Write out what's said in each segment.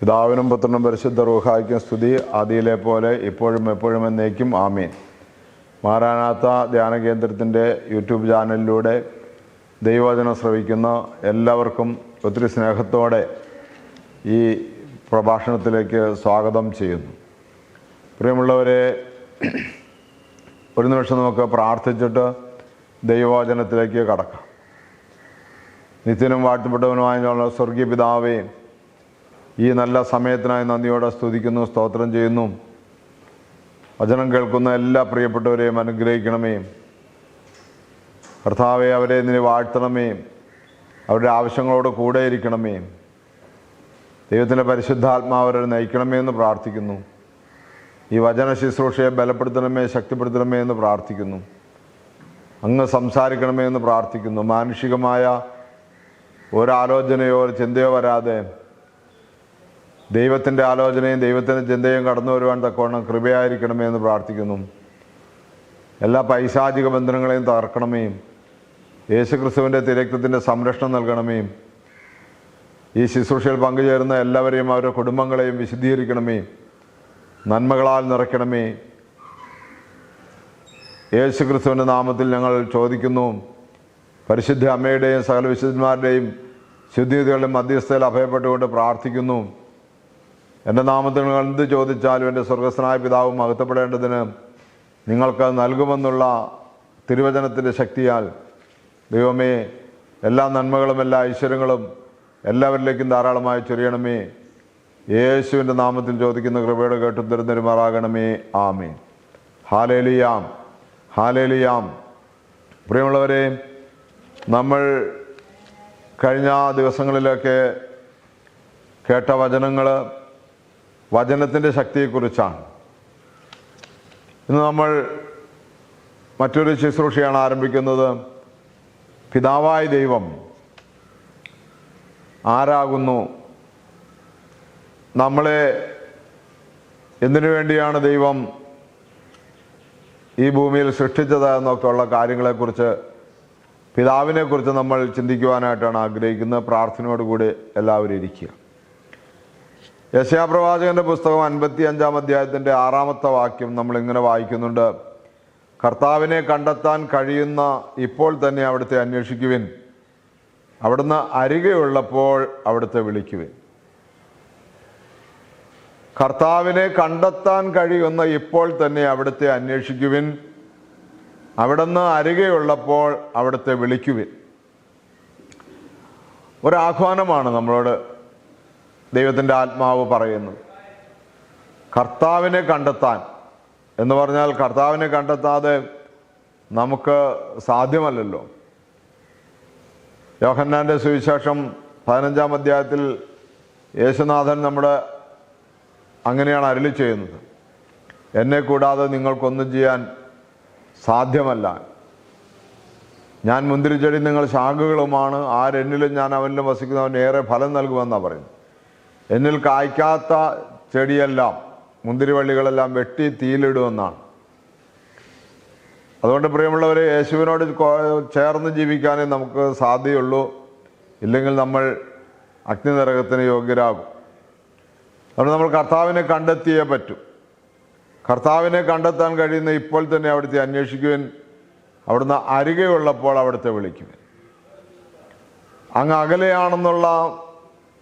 പിതാവിനും പുത്രനും പരിശുദ്ധ റൂഹായ്ക്കും സ്തുതി ആദിയിലെ പോലെ ഇപ്പോഴും എപ്പോഴും എന്നേക്കും ആമീൻ. മാറാനാത്ത ധ്യാന കേന്ദ്രത്തിന്റെ യൂട്യൂബ് ചാനലിലൂടെ ദൈവവചനം ശ്രവിക്കുന്ന എല്ലാവർക്കും ഒത്തിരി സ്നേഹത്തോടെ ഈ പ്രഭാഷണത്തിലേക്ക് സ്വാഗതം ചെയ്യുന്നു. പ്രിയമുള്ളവരെ ഒരു നിമിഷം നമുക്ക് പ്രാർത്ഥിച്ചിട്ട് ദൈവവചനത്തിലേക്ക് കടക്കാം. നിത്യനും വാഴ്ത്തപ്പെട്ടവനുമായ സ്വർഗീയ പിതാവേ ഈ നല്ല സമയത്തിനായി നന്ദിയോടെ സ്തുതിക്കുന്നു സ്തോത്രം ചെയ്യുന്നു. വചനം കേൾക്കുന്ന എല്ലാ പ്രിയപ്പെട്ടവരെയും അനുഗ്രഹിക്കണമേ. കർത്താവെ അവരെ നിന്നെ വാഴ്ത്തണമേ. അവരുടെ ആവശ്യങ്ങളോട് കൂടെ ഇരിക്കണമേ. ദൈവത്തിന്റെ പരിശുദ്ധാത്മാവരെ നയിക്കണമേ എന്ന് പ്രാർത്ഥിക്കുന്നു. ഈ വചന ശുശ്രൂഷയെ ബലപ്പെടുത്തണമേ ശക്തിപ്പെടുത്തണമേ എന്ന് പ്രാർത്ഥിക്കുന്നു. അങ്ങ് സംസാരിക്കണമേ എന്ന് പ്രാർത്ഥിക്കുന്നു. മാനുഷികമായ ഒരാലോചനയോ ഒരു ചിന്തയോ വരാതെ ദൈവത്തിന്റെ ആലോചനയും ദൈവത്തിന്റെ ചിന്തയും കടന്നു വരുവാൻ തക്കവണ്ണം കൃപയായിരിക്കണമേ എന്ന് പ്രാർത്ഥിക്കുന്നു. എല്ലാ പൈശാചിക ബന്ധനങ്ങളെയും തകർക്കണമേ. യേശുക്രിസ്തുവിന്റെ തിരക്തത്തിന്റെ സംരക്ഷണം നൽകണമേ. ഈ ശുശ്രൂഷയിൽ പങ്കുചേരുന്ന എല്ലാവരെയും അവരുടെ കുടുംബങ്ങളെയും വിശുദ്ധീകരിക്കണമേ. നന്മകളാൽ നിറയ്ക്കണമേ. യേശുക്രിസ്തുവിന്റെ നാമത്തിൽ ഞങ്ങൾ ചോദിക്കുന്നു. പരിശുദ്ധ അമ്മയുടെയും സകല വിശുദ്ധന്മാരുടെയും ശുദ്ധിയുതികളുടെ മധ്യസ്ഥയിൽ അഭയപ്പെട്ടുകൊണ്ട് പ്രാർത്ഥിക്കുന്നു. എന്റെ നാമത്തിൽ എന്ത് ചോദിച്ചാലും എന്റെ സ്വർഗസ്വനായ പിതാവ് മഹത്വപ്പെടേണ്ടതിന് നിങ്ങൾക്ക് നൽകുമെന്നുള്ള തിരുവചനത്തിന്റെ ശക്തിയാൽ ദൈവമേ എല്ലാ നന്മകളും എല്ലാ ഐശ്വര്യങ്ങളും എല്ലാവരിലേക്കും ധാരാളമായി ചൊരിയണമേ. യേശുവിന്റെ നാമത്തിൽ ചോദിക്കുന്ന കൃപയുടെ കേട്ടു തരുന്നൊരുമാറാകണമേ ആമേ ഹാലേലിയാം. ഹാലേലിയാം. പ്രിയമുള്ളവരെ നമ്മൾ കഴിഞ്ഞ ദിവസങ്ങളിലൊക്കെ കേട്ട വചനങ്ങൾ വചനത്തിന്റെ ശക്തിയെക്കുറിച്ചാണ്. ഇന്ന് നമ്മൾ മറ്റൊരു ശുശ്രൂഷയാണ് ആരംഭിക്കുന്നത്. പിതാവായ ദൈവം ആരാകുന്നു? നമ്മളെ എന്തിനു വേണ്ടിയാണ് ദൈവം ഈ ഭൂമിയിൽ സൃഷ്ടിച്ചത് എന്നൊക്കെയുള്ള കാര്യങ്ങളെക്കുറിച്ച് പിതാവിനെക്കുറിച്ച് നമ്മൾ ചിന്തിക്കുവാനായിട്ടാണ് ആഗ്രഹിക്കുന്നത്. പ്രാർത്ഥനയോടുകൂടി എല്ലാവരും ഇരിക്കുക. യശയാപ്രവാചകന്റെ പുസ്തകം അൻപത്തി അഞ്ചാം അധ്യായത്തിന്റെ ആറാമത്തെ വാക്യം നമ്മൾ ഇങ്ങനെ വായിക്കുന്നുണ്ട്. കർത്താവിനെ കണ്ടെത്താൻ കഴിയുന്ന ഇപ്പോൾ തന്നെ അവിടുത്തെ അന്വേഷിക്കുവിൻ. അവിടുന്ന് അരികെയുള്ളപ്പോൾ അവിടുത്തെ വിളിക്കുവിൻ. കർത്താവിനെ കണ്ടെത്താൻ കഴിയുന്ന ഇപ്പോൾ തന്നെ അവിടുത്തെ അന്വേഷിക്കുവിൻ. അവിടുന്ന് അരികെയുള്ളപ്പോൾ അവിടുത്തെ വിളിക്കുവിൻ. ഒരാഹ്വാനമാണ് നമ്മളോട് ദൈവത്തിന്റെ ആത്മാവ് പറയുന്നത് കർത്താവിനെ കണ്ടെത്താൻ. എന്ന് പറഞ്ഞാൽ കർത്താവിനെ കണ്ടെത്താതെ നമുക്ക് സാധ്യമല്ലല്ലോ. യോഹന്നാന്റെ സുവിശേഷം പതിനഞ്ചാം അധ്യായത്തിൽ യേശുനാഥൻ നമ്മുടെ അങ്ങനെയാണ് അരുളി ചെയ്യുന്നത്. എന്നെ കൂടാതെ നിങ്ങൾക്കൊന്നും ചെയ്യാൻ സാധ്യമല്ല. ഞാൻ മുന്തിരിച്ചെടി നിങ്ങൾ ശാഖകളുമാണ്. ആരെന്നിലും ഞാൻ അവനിലും വസിക്കുന്നവൻ ഏറെ ഫലം നൽകുമെന്നാണ് പറയുന്നത് എന്നിൽ കായ്ക്കാത്ത ചെടിയെല്ലാം മുന്തിരിവള്ളികളെല്ലാം വെട്ടി തീയിലിടുമെന്നാണ്. അതുകൊണ്ട് പ്രിയമുള്ളവരെ യേശുവിനോട് ചേർന്ന് ജീവിക്കാനേ നമുക്ക് സാധ്യതയുള്ളൂ. ഇല്ലെങ്കിൽ നമ്മൾ അഗ്നിനരകത്തിന് യോഗ്യരാകും. അതുകൊണ്ട് നമ്മൾ കർത്താവിനെ കണ്ടെത്തിയേ പറ്റൂ. കർത്താവിനെ കണ്ടെത്താൻ കഴിയുന്ന ഇപ്പോൾ തന്നെ അവിടുത്തെ അന്വേഷിക്കുവാൻ. അവിടുന്ന് അരികെയുള്ളപ്പോൾ അവിടുത്തെ വിളിക്കുവാൻ. അങ്ങ് അകലെയാണെന്നുള്ള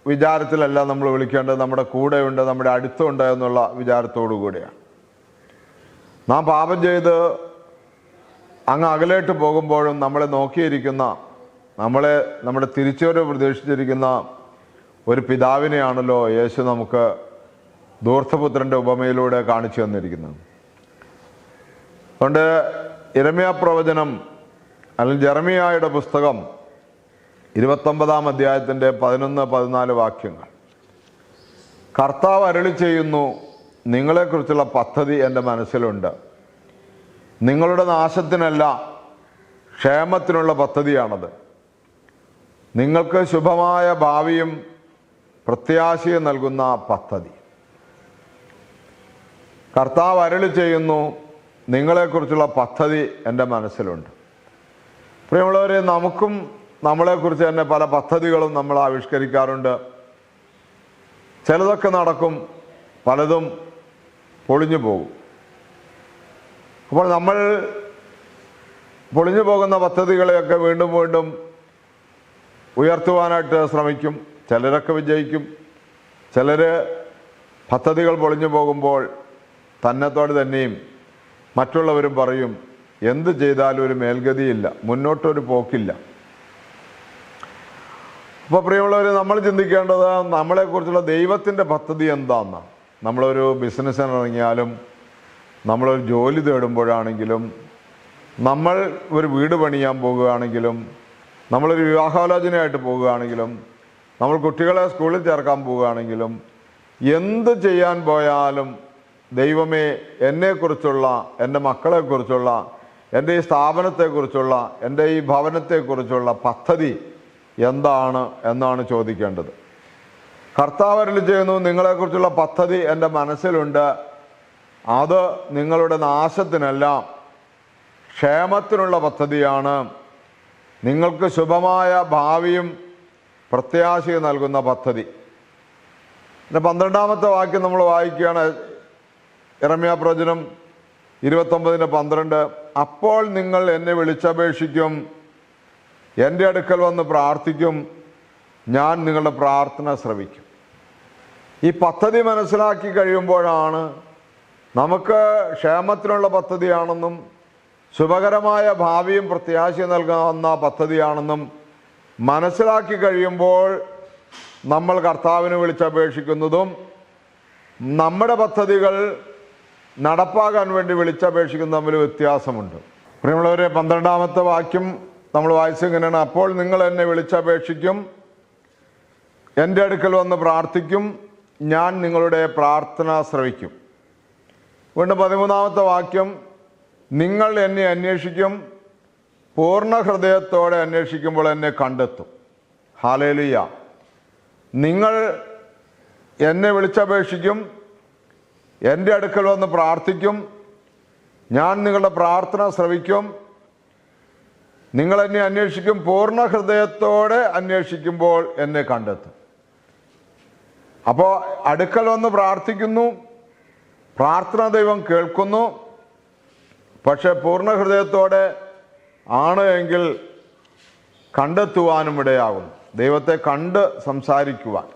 വിചാരത്തിലല്ല നമ്മൾ വിളിക്കേണ്ടത് നമ്മുടെ കൂടെയുണ്ട് നമ്മുടെ അടുത്തുണ്ട് എന്നുള്ള വിചാരത്തോടു കൂടിയാണ്. നാം പാപം ചെയ്ത് അങ്ങ് അകലേട്ട് പോകുമ്പോഴും നമ്മളെ നോക്കിയിരിക്കുന്ന നമ്മളെ നമ്മുടെ തിരിച്ചുവരവ് പ്രതീക്ഷിച്ചിരിക്കുന്ന ഒരു പിതാവിനെയാണല്ലോ യേശു നമുക്ക് ദൂർത്ഥപുത്രന്റെ ഉപമയിലൂടെ കാണിച്ചു തന്നിരിക്കുന്നത്. അതുകൊണ്ട് ഇരമ്യ പ്രവചനം അല്ലെങ്കിൽ ജെറമിയായുടെ പുസ്തകം ഇരുപത്തൊമ്പതാം അധ്യായത്തിന്റെ പതിനൊന്ന് പതിനാല് വാക്യങ്ങൾ. കർത്താവ് അരളി ചെയ്യുന്നു നിങ്ങളെക്കുറിച്ചുള്ള പദ്ധതി എന്റെ മനസ്സിലുണ്ട്. നിങ്ങളുടെ നാശത്തിനല്ല ക്ഷേമത്തിനുള്ള പദ്ധതിയാണത്. നിങ്ങൾക്ക് ശുഭമായ ഭാവിയും പ്രത്യാശയും നൽകുന്ന പദ്ധതി. കർത്താവ് അരളി ചെയ്യുന്നു നിങ്ങളെക്കുറിച്ചുള്ള പദ്ധതി എന്റെ മനസ്സിലുണ്ട്. പ്രിയമുള്ളവരെ നമുക്കും നമ്മളെക്കുറിച്ച് തന്നെ പല പദ്ധതികളും നമ്മൾ ആവിഷ്കരിക്കാറുണ്ട്. ചിലതൊക്കെ നടക്കും പലതും പൊളിഞ്ഞു പോകും. അപ്പോൾ നമ്മൾ പൊളിഞ്ഞു പോകുന്ന പദ്ധതികളെയൊക്കെ വീണ്ടും വീണ്ടും ഉയർത്തുവാനായിട്ട് ശ്രമിക്കും. ചിലരൊക്കെ വിജയിക്കും. ചിലർ പദ്ധതികൾ പൊളിഞ്ഞു പോകുമ്പോൾ തന്നെത്തോട് തന്നെയും മറ്റുള്ളവരും പറയും എന്ത് ചെയ്താലും ഒരു മേൽഗതിയില്ല മുന്നോട്ടൊരു പോക്കില്ല. അപ്പോൾ പ്രിയമുള്ളവർ നമ്മൾ ചിന്തിക്കേണ്ടത് നമ്മളെക്കുറിച്ചുള്ള ദൈവത്തിന്റെ പദ്ധതി എന്താണെന്നാണ് നമ്മളൊരു ബിസിനസ്സിനിറങ്ങിയാലും നമ്മളൊരു ജോലി തേടുമ്പോഴാണെങ്കിലും നമ്മൾ ഒരു വീട് പണിയാൻ പോകുകയാണെങ്കിലും നമ്മളൊരു വിവാഹാലോചനയായിട്ട് പോകുകയാണെങ്കിലും നമ്മൾ കുട്ടികളെ സ്കൂളിൽ ചേർക്കാൻ പോവുകയാണെങ്കിലും എന്ത് ചെയ്യാൻ പോയാലും ദൈവമേ എന്നെക്കുറിച്ചുള്ള എന്റെ മക്കളെക്കുറിച്ചുള്ള എന്റെ ഈ സ്ഥാപനത്തെക്കുറിച്ചുള്ള എന്റെ ഈ ഭവനത്തെക്കുറിച്ചുള്ള പദ്ധതി എന്താണ് എന്നാണ് ചോദിക്കേണ്ടത്. കർത്താവ് അരുളി ചെയ്യുന്നു നിങ്ങളെക്കുറിച്ചുള്ള പദ്ധതി എന്റെ മനസ്സിലുണ്ട്. അത് നിങ്ങളുടെ നാശത്തിനല്ല ക്ഷേമത്തിനുള്ള പദ്ധതിയാണ്. നിങ്ങൾക്ക് ശുഭമായ ഭാവിയും പ്രത്യാശയും നൽകുന്ന പദ്ധതി. പിന്നെ പന്ത്രണ്ടാമത്തെ വാക്യം നമ്മൾ വായിക്കുകയാണ്. ഇറമ്യ പ്രവചനം ഇരുപത്തൊമ്പതിന്റെ പന്ത്രണ്ട്. അപ്പോൾ നിങ്ങൾ എന്നെ വിളിച്ചപേക്ഷിക്കും. എന്റെ അടുക്കൽ വന്ന് പ്രാർത്ഥിക്കും. ഞാൻ നിങ്ങളുടെ പ്രാർത്ഥന ശ്രവിക്കും. ഈ പദ്ധതി മനസ്സിലാക്കി കഴിയുമ്പോഴാണ് നമുക്ക് ക്ഷേമത്തിനുള്ള പദ്ധതിയാണെന്നും ശുഭകരമായ ഭാവിയും പ്രത്യാശ നൽകുന്ന പദ്ധതിയാണെന്നും മനസ്സിലാക്കി കഴിയുമ്പോൾ നമ്മൾ കർത്താവിന് വിളിച്ചപേക്ഷിക്കുന്നതും നമ്മുടെ പദ്ധതികൾ നടപ്പാക്കാൻ വേണ്ടി വിളിച്ചപേക്ഷിക്കുന്ന തമ്മിൽ വ്യത്യാസമുണ്ട്. പ്രിയമുള്ളവരെ പന്ത്രണ്ടാമത്തെ വാക്യം നമ്മൾ വായിച്ചിങ്ങനെയാണ് അപ്പോൾ നിങ്ങൾ എന്നെ വിളിച്ചപേക്ഷിക്കും. എന്റെ അടുക്കൽ വന്ന് പ്രാർത്ഥിക്കും. ഞാൻ നിങ്ങളുടെ പ്രാർത്ഥന ശ്രവിക്കും. വീണ്ടും പതിമൂന്നാമത്തെ വാക്യം. നിങ്ങൾ എന്നെ അന്വേഷിക്കും. പൂർണ ഹൃദയത്തോടെ അന്വേഷിക്കുമ്പോൾ എന്നെ കണ്ടെത്തും. ഹാലേലിയ നിങ്ങൾ എന്നെ വിളിച്ചപേക്ഷിക്കും. എന്റെ അടുക്കൽ വന്ന് പ്രാർത്ഥിക്കും. ഞാൻ നിങ്ങളുടെ പ്രാർത്ഥന ശ്രവിക്കും. നിങ്ങൾ എന്നെ അന്വേഷിക്കും പൂർണ ഹൃദയത്തോടെ അന്വേഷിക്കുമ്പോൾ എന്നെ കണ്ടെത്തും. അപ്പോൾ അടുക്കൽ വന്ന് പ്രാർത്ഥിക്കുന്നു പ്രാർത്ഥന ദൈവം കേൾക്കുന്നു പക്ഷെ പൂർണ ഹൃദയത്തോടെ ആണ് എങ്കിൽ കണ്ടെത്തുവാനും ഇടയാകുന്നു. ദൈവത്തെ കണ്ട് സംസാരിക്കുവാൻ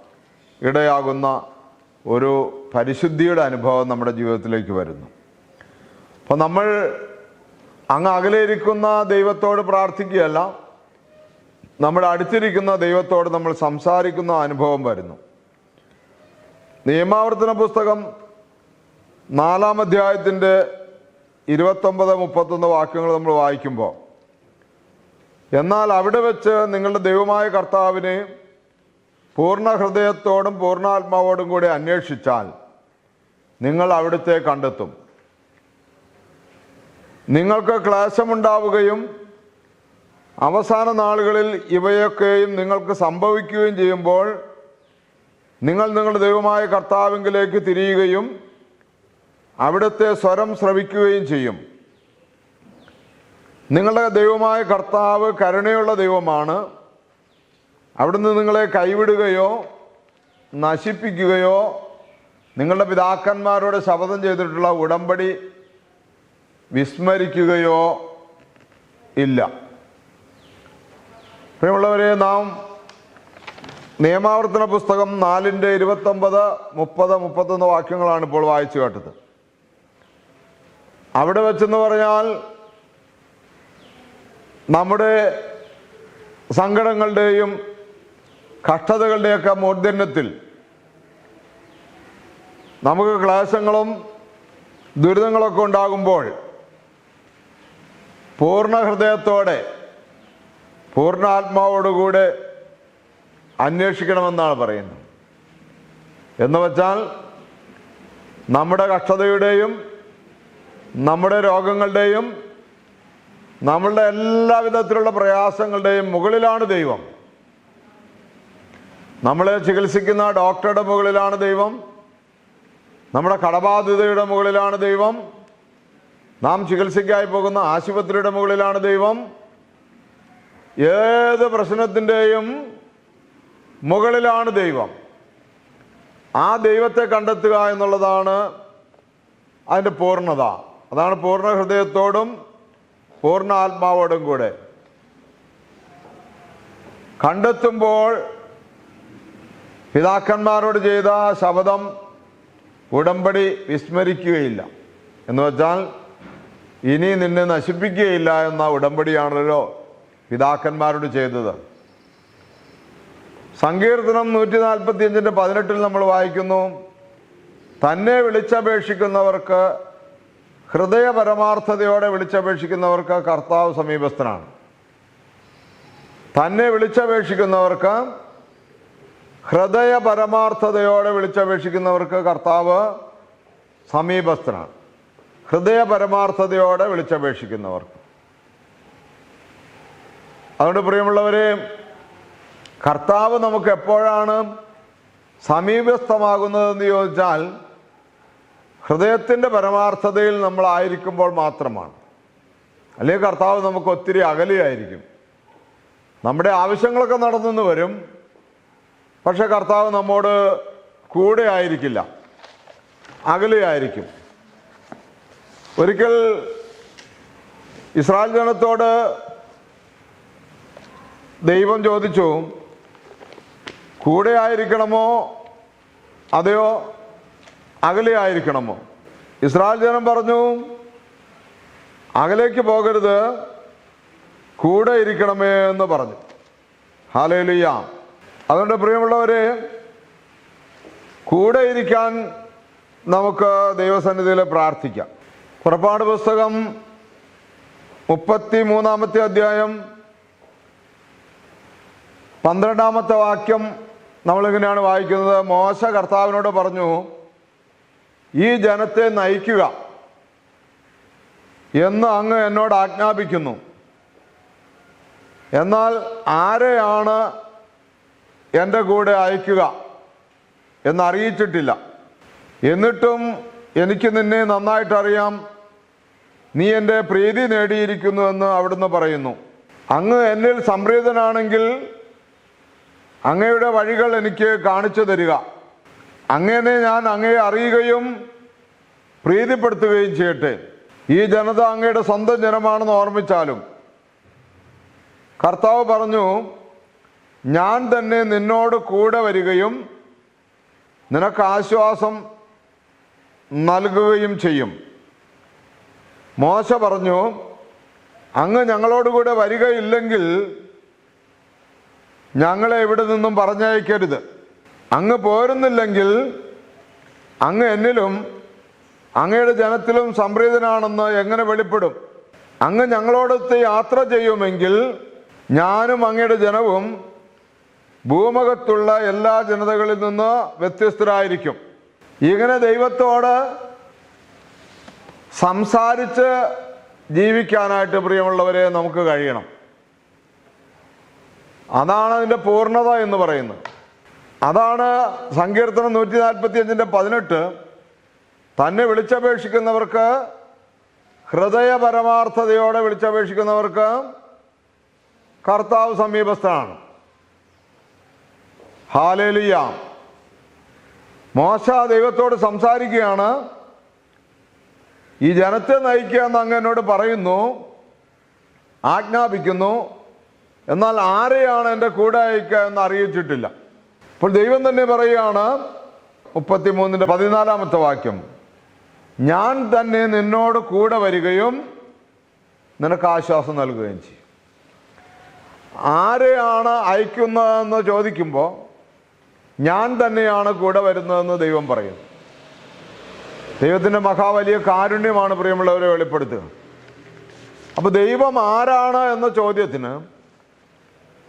ഇടയാകുന്ന ഒരു പരിശുദ്ധിയുടെ അനുഭവം നമ്മുടെ ജീവിതത്തിലേക്ക് വരുന്നു. അപ്പോൾ നമ്മൾ അങ്ങ് അകലെ ഇരിക്കുന്ന ദൈവത്തോട് പ്രാർത്ഥിക്കുകയല്ല നമ്മുടെ അടുത്തിരിക്കുന്ന ദൈവത്തോട് നമ്മൾ സംസാരിക്കുന്ന അനുഭവം വരുന്നു. നിയമാവർത്തന പുസ്തകം നാലാം അധ്യായത്തിന്റെ ഇരുപത്തൊമ്പത് മുപ്പത്തൊന്ന് വാക്യങ്ങൾ നമ്മൾ വായിക്കുമ്പോൾ എന്നാൽ അവിടെ വെച്ച് നിങ്ങളുടെ ദൈവമായ കർത്താവിനെ പൂർണ ഹൃദയത്തോടും പൂർണാത്മാവോടും കൂടി അന്വേഷിച്ചാൽ നിങ്ങൾ അവിടുത്തെ കണ്ടെത്തും. നിങ്ങൾക്ക് ക്ലേശമുണ്ടാവുകയും അവസാന നാളുകളിൽ ഇവയൊക്കെയും നിങ്ങൾക്ക് സംഭവിക്കുകയും ചെയ്യുമ്പോൾ നിങ്ങൾ നിങ്ങളുടെ ദൈവമായ കർത്താവിങ്കിലേക്ക് തിരിയുകയും അവിടുത്തെ സ്വരം ശ്രവിക്കുകയും ചെയ്യും. നിങ്ങളുടെ ദൈവമായ കർത്താവ് കരുണയുള്ള ദൈവമാണ്. അവിടുന്ന് നിങ്ങളെ കൈവിടുകയോ നശിപ്പിക്കുകയോ നിങ്ങളുടെ പിതാക്കന്മാരോട് ശപഥം ചെയ്തിട്ടുള്ള ഉടമ്പടി വിസ്മരിക്കുകയോ ഇല്ല. പ്രിയമുള്ളവരെ നാം നിയമാവർത്തന പുസ്തകം നാലിന്റെ ഇരുപത്തൊമ്പത് മുപ്പത് മുപ്പത്തൊന്ന് വാക്യങ്ങളാണ് ഇപ്പോൾ വായിച്ചു കേട്ടത്. അവിടെ വെച്ചെന്ന് പറഞ്ഞാൽ നമ്മുടെ സങ്കടങ്ങളുടെയും കഷ്ടതകളുടെയൊക്കെ മൂർധന്യത്തിൽ നമുക്ക് ക്ലേശങ്ങളും ദുരിതങ്ങളൊക്കെ ഉണ്ടാകുമ്പോൾ പൂർണ ഹൃദയത്തോടെ പൂർണ ആത്മാവോടുകൂടെ അന്വേഷിക്കണമെന്നാണ് പറയുന്നത്. എന്ന് വച്ചാൽ നമ്മുടെ കഷ്ടതയുടെയും നമ്മുടെ രോഗങ്ങളുടെയും നമ്മളുടെ എല്ലാവിധത്തിലുള്ള പ്രയാസങ്ങളുടെയും മുകളിലാണ് ദൈവം. നമ്മളെ ചികിത്സിക്കുന്ന ഡോക്ടറുടെ മുകളിലാണ് ദൈവം. നമ്മുടെ കടബാധ്യതയുടെ മുകളിലാണ് ദൈവം. നാം ചികിത്സയ്ക്കായി പോകുന്ന ആശുപത്രിയുടെ മുകളിലാണ് ദൈവം. ഏത് പ്രശ്നത്തിന്റെയും മുകളിലാണ് ദൈവം. ആ ദൈവത്തെ കണ്ടെത്തുക എന്നുള്ളതാണ് അതിന്റെ പൂർണത. അതാണ് പൂർണ ഹൃദയത്തോടും പൂർണ ആത്മാവോടും കൂടെ. കണ്ടെത്തുമ്പോൾ പിതാക്കന്മാരോട് ചെയ്ത ശബദം ഉടമ്പടി വിസ്മരിക്കുകയില്ല. എന്ന് വെച്ചാൽ ഇനി നിന്നെ നശിപ്പിക്കുകയില്ല എന്ന ഉടമ്പടിയാണല്ലോ പിതാക്കന്മാരോട് ചെയ്തത്. സങ്കീർത്തനം നൂറ്റി നാൽപ്പത്തി അഞ്ചിന്റെ പതിനെട്ടിൽ നമ്മൾ വായിക്കുന്നു തന്നെ വിളിച്ചപേക്ഷിക്കുന്നവർക്ക് ഹൃദയ പരമാർത്ഥതയോടെ വിളിച്ചപേക്ഷിക്കുന്നവർക്ക് കർത്താവ് സമീപസ്ഥനാണ്. തന്നെ വിളിച്ചപേക്ഷിക്കുന്നവർക്ക് ഹൃദയ പരമാർത്ഥതയോടെ വിളിച്ചപേക്ഷിക്കുന്നവർക്ക് കർത്താവ് സമീപസ്ഥനാണ്. ഹൃദയ പരമാർത്ഥതയോടെ വിളിച്ചപേക്ഷിക്കുന്നവർ. അതുകൊണ്ട് പ്രിയമുള്ളവരെ കർത്താവ് നമുക്ക് എപ്പോഴാണ് സമീപസ്ഥമാകുന്നതെന്ന് ചോദിച്ചാൽ ഹൃദയത്തിന്റെ പരമാർത്ഥതയിൽ നമ്മളായിരിക്കുമ്പോൾ മാത്രമാണ്. അല്ലെങ്കിൽ കർത്താവ് നമുക്ക് ഒത്തിരി അകലെയായിരിക്കും. നമ്മുടെ ആവശ്യങ്ങളൊക്കെ നടന്നു വരും. പക്ഷെ കർത്താവ് നമ്മോട് കൂടെ ആയിരിക്കില്ല. അകലെയായിരിക്കും. ഒരിക്കൽ ഇസ്രായേൽ ജനത്തോട് ദൈവം ചോദിച്ചു കൂടെ ആയിരിക്കണമോ? അതെയോ അകലെ ആയിരിക്കണമോ? ഇസ്രായേൽ ജനം പറഞ്ഞു അകലേക്ക് പോകരുത് കൂടെ ഇരിക്കണമേ എന്ന് പറഞ്ഞു. ഹാലേലുയ്യ അതുകൊണ്ട് പ്രിയമുള്ളവരെ കൂടെ ഇരിക്കാൻ നമുക്ക് ദൈവസന്നിധിയിൽ പ്രാർത്ഥിക്കാം. പുറപ്പാട് പുസ്തകം മുപ്പത്തി മൂന്നാമത്തെ അധ്യായം പന്ത്രണ്ടാമത്തെ വാക്യം നമ്മളിങ്ങനെയാണ് വായിക്കുന്നത്. മോശ കർത്താവിനോട് പറഞ്ഞു ഈ ജനത്തെ നയിക്കുക. എന്ന് അങ്ങ് എന്നോട് ആജ്ഞാപിക്കുന്നു. എന്നാൽ ആരെയാണ് എന്റെ കൂടെ അയക്കുക? എന്നറിയിച്ചിട്ടില്ല. എന്നിട്ടും എനിക്ക് നിന്നെ നന്നായിട്ട് അറിയാം നീ എന്റെ പ്രീതി നേടിയിരിക്കുന്നു എന്ന് അവിടുന്ന് പറയുന്നു. അങ്ങ് എന്നിൽ സംപ്രീതനാണെങ്കിൽ അങ്ങയുടെ വഴികൾ എനിക്ക് കാണിച്ചു തരിക. അങ്ങനെ ഞാൻ അങ്ങയെ അറിയുകയും പ്രീതിപ്പെടുത്തുകയും ചെയ്യട്ടെ. ഈ ജനത അങ്ങയുടെ സ്വന്തം ജനമാണെന്ന് ഓർമ്മിച്ചാലും. കർത്താവ് പറഞ്ഞു ഞാൻ തന്നെ നിന്നോട് കൂടെ വരികയും നിനക്ക് ആശ്വാസം നൽകുകയും ചെയ്യും. മോശ പറഞ്ഞു അങ്ങ് ഞങ്ങളോടുകൂടെ വരികയില്ലെങ്കിൽ ഞങ്ങളെ ഇവിടെ നിന്നും പറഞ്ഞയക്കരുത്. അങ്ങ് പോരുന്നില്ലെങ്കിൽ അങ്ങ് എന്നിലും അങ്ങയുടെ ജനത്തിലും സംപ്രീതനാണെന്ന് എങ്ങനെ വെളിപ്പെടും? അങ്ങ് ഞങ്ങളോടൊത്ത് യാത്ര ചെയ്യുമെങ്കിൽ ഞാനും അങ്ങയുടെ ജനവും ഭൂമുഖത്തുള്ള എല്ലാ ജനതകളിൽ നിന്ന് വ്യത്യസ്തരായിരിക്കും. ഇങ്ങനെ ദൈവത്തോട് സംസാരിച്ച് ജീവിക്കാനായിട്ട് പ്രിയമുള്ളവരെ നമുക്ക് കഴിയണം. അതാണ് അതിന്റെ പൂർണത എന്ന് പറയുന്നത്. അതാണ് സങ്കീർത്തനം നൂറ്റി നാൽപ്പത്തി അഞ്ചിന്റെ പതിനെട്ട്. തന്നെ വിളിച്ചപേക്ഷിക്കുന്നവർക്ക് ഹൃദയ പരമാർത്ഥതയോടെ വിളിച്ചപേക്ഷിക്കുന്നവർക്ക് കർത്താവ് സമീപസ്ഥനാണ്. ഹാലേലിയ. മോശ ദൈവത്തോട് സംസാരിക്കുകയാണ്. ഈ ജനത്തെ നയിക്കുക എന്ന് അങ്ങ് എന്നോട് പറയുന്നു. ആജ്ഞാപിക്കുന്നു. എന്നാൽ ആരെയാണ് എന്റെ കൂടെ അയക്കുക എന്ന് അറിയിച്ചിട്ടില്ല. അപ്പോൾ ദൈവം തന്നെ പറയുകയാണ് മുപ്പത്തിമൂന്നിന്റെ പതിനാലാമത്തെ വാക്യം. ഞാൻ തന്നെ നിന്നോട് കൂടെ വരികയും നിനക്ക് ആശ്വാസം നൽകുകയും ചെയ്യും. ആരെയാണ് അയക്കുന്നതെന്ന് ചോദിക്കുമ്പോൾ ഞാൻ തന്നെയാണ് കൂടെ വരുന്നതെന്ന് ദൈവം പറയുന്നു. ദൈവത്തിന്റെ മഹാവലിയ കാരുണ്യമാണ് പ്രിയമുള്ളവരെ വെളിപ്പെടുത്തുക. അപ്പോൾ ദൈവം ആരാണ് എന്ന ചോദ്യത്തിന്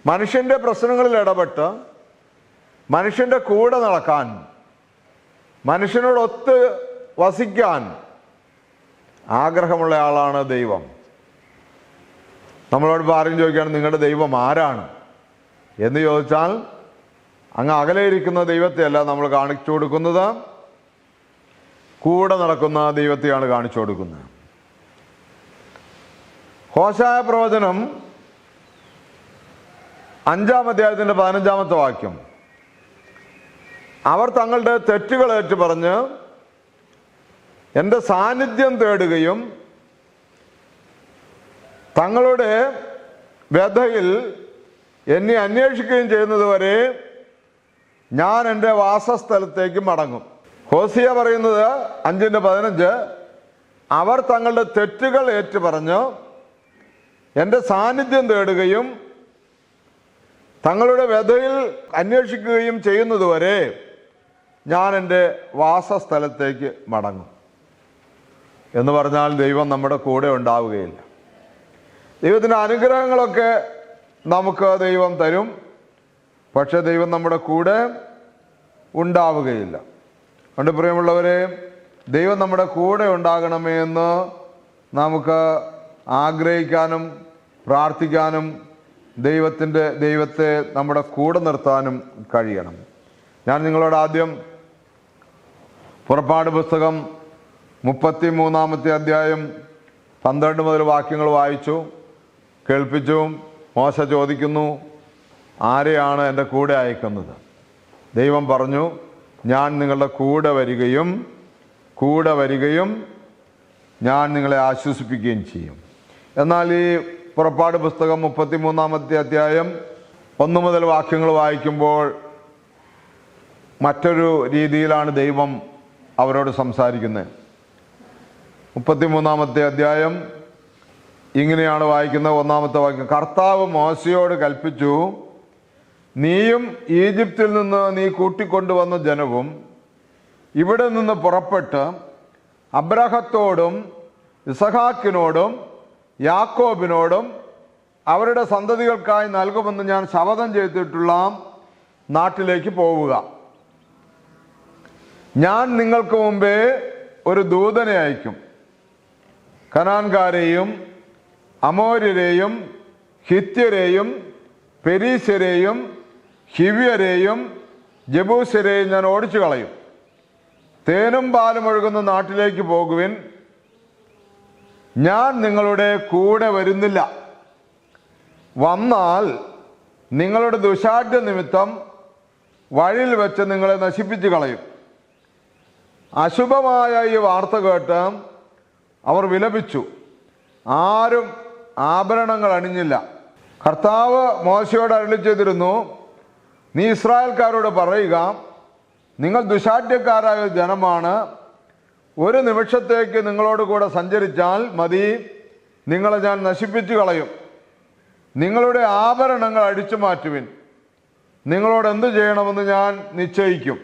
മനുഷ്യന്റെ പ്രശ്നങ്ങളിൽ ഇടപെട്ട് മനുഷ്യന്റെ കൂടെ നടക്കാൻ മനുഷ്യനോടൊത്ത് വസിക്കാൻ ആഗ്രഹമുള്ള ആളാണ് ദൈവം. നമ്മളോട് ആരും ചോദിക്കുകയാണ് നിങ്ങളുടെ ദൈവം ആരാണ്? എന്ന് ചോദിച്ചാൽ അങ്ങ് അകലെ ഇരിക്കുന്ന ദൈവത്തെയല്ല നമ്മൾ കാണിച്ചു കൊടുക്കുന്നത്. കൂടെ നടക്കുന്ന ദൈവത്തെയാണ് കാണിച്ചു കൊടുക്കുന്നത്. ഹോശായ പ്രവചനം അഞ്ചാം അധ്യായത്തിന്റെ പതിനഞ്ചാമത്തെ വാക്യം. അവർ തങ്ങളുടെ തെറ്റുകൾ ഏറ്റു പറഞ്ഞ് എന്റെ സാന്നിധ്യം തേടുകയും തങ്ങളുടെ വ്യഥയിൽ എന്നെ അന്വേഷിക്കുകയും ചെയ്യുന്നത് വരെ ഞാൻ എന്റെ വാസസ്ഥലത്തേക്ക് മടങ്ങും. ഹോസിയ പറയുന്നത് അഞ്ചിന്റെ പതിനഞ്ച്. അവർ തങ്ങളുടെ തെറ്റുകൾ ഏറ്റുപറഞ്ഞ് എന്റെ സാന്നിധ്യം തേടുകയും തങ്ങളുടെ വ്യഥയിൽ അന്വേഷിക്കുകയും ചെയ്യുന്നതുവരെ ഞാൻ എന്റെ വാസസ്ഥലത്തേക്ക് മടങ്ങും. എന്ന് പറഞ്ഞാൽ ദൈവം നമ്മുടെ കൂടെ ഉണ്ടാവുകയില്ല. ദൈവത്തിന്റെ അനുഗ്രഹങ്ങളൊക്കെ നമുക്ക് ദൈവം തരും. പക്ഷെ ദൈവം നമ്മുടെ കൂടെ ഉണ്ടാവുകയില്ല. അതുകൊണ്ട് പ്രിയമുള്ളവരെ ദൈവം നമ്മുടെ കൂടെ ഉണ്ടാകണമേ എന്ന് നമുക്ക് ആഗ്രഹിക്കാനും പ്രാർത്ഥിക്കാനും ദൈവത്തിന്റെ ദൈവത്തെ നമ്മുടെ കൂടെ നിർത്താനും കഴിയണം. ഞാൻ നിങ്ങളോട് ആദ്യം പുറപ്പാട് പുസ്തകം മുപ്പത്തി മൂന്നാമത്തെ അധ്യായം പന്ത്രണ്ട് മുതൽ വാക്യങ്ങൾ വായിച്ചു കേൾപ്പിച്ചു മോശ ചോദിക്കുന്നു ആരെയാണ് എന്റെ കൂടെ അയക്കുന്നത്? ദൈവം പറഞ്ഞു ഞാൻ നിങ്ങളുടെ കൂടെ വരികയും കൂടെ വരികയും ഞാൻ നിങ്ങളെ ആശ്വസിപ്പിക്കുകയും ചെയ്യും. എന്നാൽ ഈ പുറപ്പാട് പുസ്തകം മുപ്പത്തി മൂന്നാമത്തെ അധ്യായം ഒന്ന് മുതൽ വാക്യങ്ങൾ വായിക്കുമ്പോൾ മറ്റൊരു രീതിയിലാണ് ദൈവം അവരോട് സംസാരിക്കുന്നത്. മുപ്പത്തി മൂന്നാമത്തെ അധ്യായം ഇങ്ങനെയാണ് വായിക്കുന്നത്. ഒന്നാമത്തെ വാക്യം കർത്താവ് മോശയോട് കൽപ്പിച്ചു നീയും ഈജിപ്തിൽ നിന്ന് നീ കൂട്ടിക്കൊണ്ടുവന്ന ജനവും ഇവിടെ നിന്ന് പുറപ്പെട്ട് അബ്രഹത്തോടും ഇസഹാക്കിനോടും യാക്കോബിനോടും അവരുടെ സന്തതികൾക്കായി നൽകുമെന്ന് ഞാൻ ശപഥം ചെയ്തിട്ടുള്ള നാട്ടിലേക്ക് പോവുക. ഞാൻ നിങ്ങൾക്ക് മുമ്പേ ഒരു ദൂതനെ അയക്കും. കനാൻകാരെയും അമോര്യരെയും ഹിത്യരെയും പെരീശരെയും ഹിവ്യരെയും ജബൂസരെയും ഞാൻ ഓടിച്ചു കളയും. തേനും പാലും ഒഴുകുന്ന നാട്ടിലേക്ക് പോകുവിൻ. ഞാൻ നിങ്ങളുടെ കൂടെ വരുന്നില്ല. വന്നാൽ നിങ്ങളുടെ ദുശാഠ്യ നിമിത്തം വഴിയിൽ വെച്ച് നിങ്ങളെ നശിപ്പിച്ചു കളയും. അശുഭമായ ഈ വാർത്ത കേട്ട് അവർ വിലപിച്ചു. ആരും ആഭരണങ്ങൾ അണിഞ്ഞില്ല. കർത്താവ് മോശയോട് അരളി ചെയ്തിരുന്നു നീ ഇസ്രായേൽക്കാരോട് പറയുക നിങ്ങൾ ദുശാഠ്യക്കാരായ ജനമാണ്. ഒരു നിമിഷത്തേക്ക് നിങ്ങളോട് കൂടെ സഞ്ചരിച്ചാൽ മതി. നിങ്ങളെ ഞാൻ നശിപ്പിച്ചു കളയും. നിങ്ങളുടെ ആഭരണങ്ങൾ അടിച്ചു മാറ്റുവിൻ. നിങ്ങളോട് എന്തു ചെയ്യണമെന്ന് ഞാൻ നിശ്ചയിക്കും.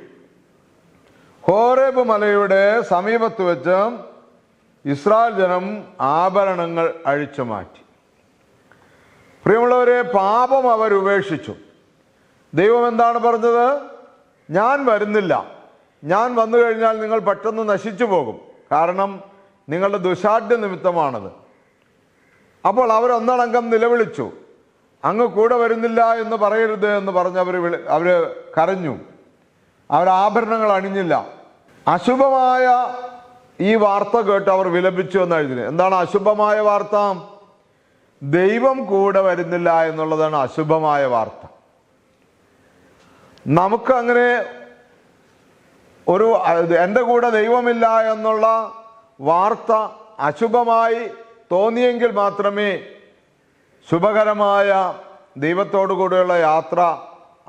ഹോറേബ് മലയുടെ സമീപത്ത് വെച്ച് ഇസ്രായേൽ ജനം ആഭരണങ്ങൾ അഴിച്ചു മാറ്റി. പ്രിയമുള്ളവരെ പാപം അവർ ഉപേക്ഷിച്ചു. ദൈവം എന്താണ് പറഞ്ഞത്? ഞാൻ വരുന്നില്ല. ഞാൻ വന്നു കഴിഞ്ഞാൽ നിങ്ങൾ പെട്ടെന്ന് നശിച്ചു പോകും. കാരണം നിങ്ങളുടെ ദുശാഠ്യ നിമിത്തമാണത്. അപ്പോൾ അവർ ഒന്നടങ്കം നിലവിളിച്ചു. അങ്ങ് കൂടെ വരുന്നില്ല എന്ന് പറയരുത് എന്ന് പറഞ്ഞ് അവർ വിളി അവർ കരഞ്ഞു. അവർ ആഭരണങ്ങൾ അണിഞ്ഞില്ല. അശുഭമായ ഈ വാർത്ത കേട്ട് അവർ വിലപിച്ചു എന്ന് എഴുതി എന്താണ് അശുഭമായ വാർത്ത? ദൈവം കൂടെ വരുന്നില്ല എന്നുള്ളതാണ് അശുഭമായ വാർത്ത. നമുക്ക് അങ്ങനെ ഒരു എന്റെ കൂടെ ദൈവമില്ല എന്നുള്ള വാർത്ത അശുഭമായി തോന്നിയെങ്കിൽ മാത്രമേ ശുഭകരമായ ദൈവത്തോടു കൂടെയുള്ള യാത്ര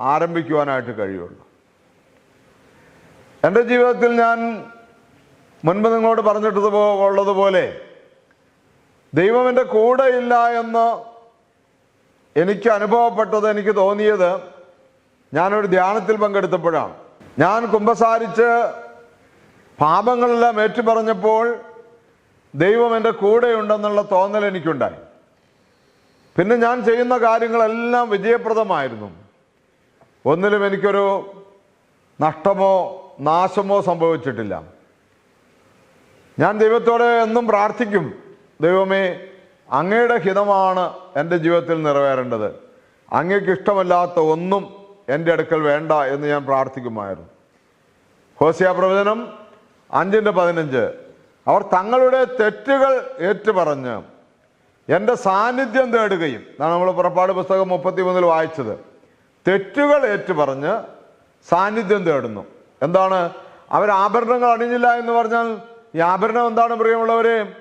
ആരംഭിക്കുവാനായിട്ട് കഴിയുള്ളൂ. എന്റെ ജീവിതത്തിൽ ഞാൻ മുൻപ് നിങ്ങളോട് പറഞ്ഞിട്ടത് ഉള്ളതുപോലെ ദൈവം എന്റെ കൂടെ ഇല്ല എന്ന് എനിക്ക് അനുഭവപ്പെട്ടത് എനിക്ക് തോന്നിയത് ഞാനൊരു ധ്യാനത്തിൽ പങ്കെടുത്തപ്പോഴാണ്. ഞാൻ കുമ്പസാരിച്ച് പാപങ്ങളെല്ലാം ഏറ്റുപറഞ്ഞപ്പോൾ ദൈവം എന്റെ കൂടെയുണ്ടെന്നുള്ള തോന്നൽ എനിക്കുണ്ടായി. പിന്നെ ഞാൻ ചെയ്യുന്ന കാര്യങ്ങളെല്ലാം വിജയപ്രദമായിരുന്നു. ഒന്നിലും എനിക്കൊരു നഷ്ടമോ നാശമോ സംഭവിച്ചിട്ടില്ല. ഞാൻ ദൈവത്തോടെ എന്നും പ്രാർത്ഥിക്കും ദൈവമേ അങ്ങയുടെ ഹിതമാണ് എന്റെ ജീവിതത്തിൽ നിറവേറേണ്ടത്. അങ്ങയ്ക്ക് ഇഷ്ടമല്ലാത്ത ഒന്നും എന്റെ അടുക്കൽ വേണ്ട എന്ന് ഞാൻ പ്രാർത്ഥിക്കുമായിരുന്നു. ഹോസിയ പ്രവചനം അഞ്ചിന്റെ പതിനഞ്ച്. അവർ തങ്ങളുടെ തെറ്റുകൾ ഏറ്റുപറഞ്ഞ് എന്റെ സാന്നിധ്യം തേടുകയും എന്നാണ് നമ്മൾ പുറപ്പാട് പുസ്തകം മുപ്പത്തി മൂന്നിൽ വായിച്ചത്. തെറ്റുകൾ ഏറ്റുപറഞ്ഞ് സാന്നിധ്യം തേടുന്നു. എന്താണ്? അവർ ആഭരണങ്ങൾ അണിഞ്ഞില്ല എന്ന് പറഞ്ഞാൽ ഈ ആഭരണം എന്താണ് പ്രിയമുള്ളവരെ?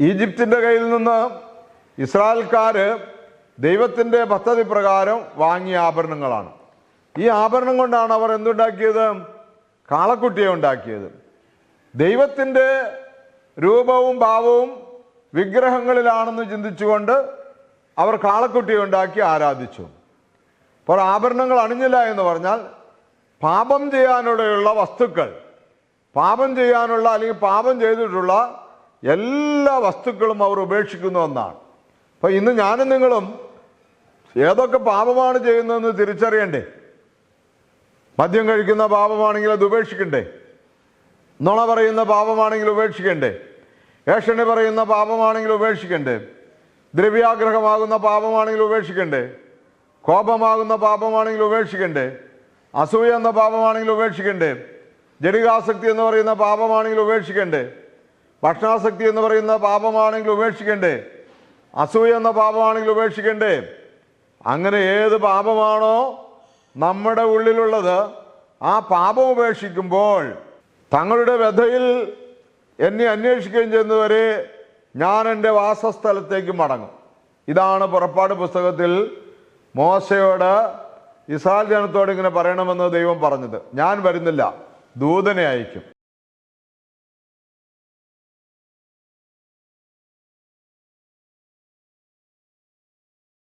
ഈജിപ്തിന്റെ കയ്യിൽ നിന്ന് ഇസ്രായേൽക്കാര് ദൈവത്തിന്റെ പദ്ധതി പ്രകാരം വാങ്ങിയ ആഭരണങ്ങളാണ്. ഈ ആഭരണം കൊണ്ടാണ് അവർ എന്തുണ്ടാക്കിയത്? കാളക്കുട്ടിയെ ഉണ്ടാക്കിയത്. ദൈവത്തിന്റെ രൂപവും ഭാവവും വിഗ്രഹങ്ങളിലാണെന്ന് ചിന്തിച്ചുകൊണ്ട് അവർ കാളക്കുട്ടിയെ ഉണ്ടാക്കി ആരാധിച്ചു. അപ്പോൾ ആഭരണങ്ങൾ അണിഞ്ഞില്ല എന്ന് പറഞ്ഞാൽ പാപം ചെയ്യാനുള്ള വസ്തുക്കൾ പാപം ചെയ്യാനുള്ള അല്ലെങ്കിൽ പാപം ചെയ്തിട്ടുള്ള എല്ലാ വസ്തുക്കളും അവർ ഉപേക്ഷിക്കുന്നു എന്നാണ് അപ്പോൾ ഇന്ന് ഞാനും നിങ്ങളും ഏതൊക്കെ പാപമാണ് ചെയ്യുന്നതെന്ന് തിരിച്ചറിയണ്ടേ? മദ്യം കഴിക്കുന്ന പാപമാണെങ്കിൽ അത് ഉപേക്ഷിക്കണ്ടേ? നുണ പറയുന്ന പാപമാണെങ്കിൽ ഉപേക്ഷിക്കണ്ടേ? ഏഷണി പറയുന്ന പാപമാണെങ്കിൽ ഉപേക്ഷിക്കണ്ടേ? ദ്രവ്യാഗ്രഹമാകുന്ന പാപമാണെങ്കിൽ ഉപേക്ഷിക്കണ്ടേ? കോപമാകുന്ന പാപമാണെങ്കിൽ ഉപേക്ഷിക്കണ്ടേ? അസൂയ എന്ന പാപമാണെങ്കിൽ ഉപേക്ഷിക്കണ്ടേ? ജടികാസക്തി എന്ന് പറയുന്ന പാപമാണെങ്കിൽ ഉപേക്ഷിക്കണ്ടേ? ഭക്ഷണാസക്തി എന്ന് പറയുന്ന പാപമാണെങ്കിൽ ഉപേക്ഷിക്കണ്ടേ? അസൂയ എന്ന പാപമാണെങ്കിൽ ഉപേക്ഷിക്കണ്ടേ? അങ്ങനെ ഏത് പാപമാണോ നമ്മുടെ ഉള്ളിലുള്ളത് ആ പാപം ഉപേക്ഷിക്കുമ്പോൾ തങ്ങളുടെ വ്യഥയിൽ എന്നെ അന്വേഷിക്കുകയും ചെയ്യുന്നവരെ ഞാൻ എന്റെ വാസസ്ഥലത്തേക്ക് മടങ്ങും. ഇതാണ് പുറപ്പാട് പുസ്തകത്തിൽ മോശയോട് ഇസ്രായേൽ ജനത്തോട് ഇങ്ങനെ പറയണമെന്ന് ദൈവം പറഞ്ഞത്. ഞാൻ വരുന്നില്ല ദൂതനെ അയക്കും.